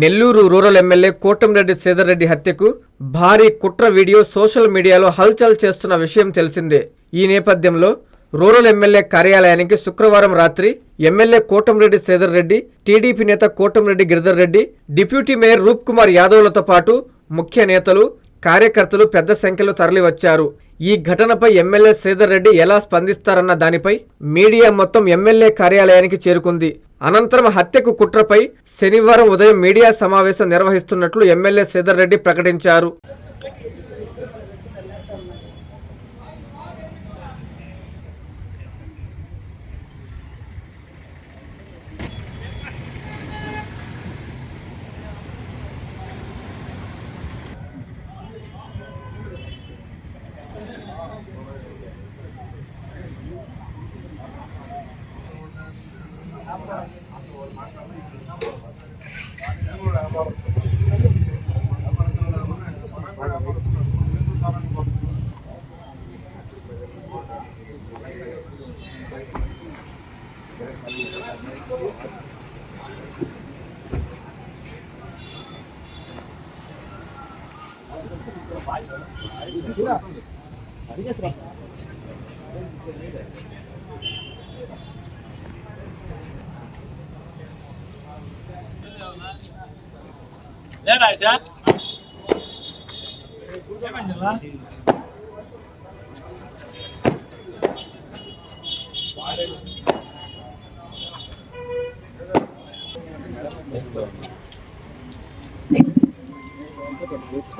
Nellore rural MLA Kotamreddy Sridharreddy హత్యకు భారీ కుట్ర వీడియో సోషల్ మీడియాలో హల్చల్ చేస్తున్న విషయం తెలిసిందే. ఈ నేపథ్యంలో రూరల్ ఎమ్మెల్యే కార్యాలయానికి శుక్రవారం రాత్రి ఎమ్మెల్యే కోటంరెడ్డి శ్రీధర్ రెడ్డి టీడీపీ నేత కోటంరెడ్డి గిరిధర్ రెడ్డి డిప్యూటీ మేయర్ రూప్ కుమార్ యాదవ్లతో పాటు ముఖ్య నేతలు కార్యకర్తలు పెద్ద సంఖ్యలో తరలివచ్చారు. ఈ ఘటనపై ఎమ్మెల్యే శ్రీధర్ రెడ్డి ఎలా స్పందిస్తారన్న దానిపై మీడియా మొత్తం ఎమ్మెల్యే కార్యాలయానికి చేరుకుంది. అనంతరం హత్యకు కుట్రపై శనివారం ఉదయం మీడియా సమావేశం నిర్వహిస్తున్నట్లు ఎమ్మెల్యే శ్రీధర్ రెడ్డి ప్రకటించారు. Nereye açacağım? Hemen lan. Thank you.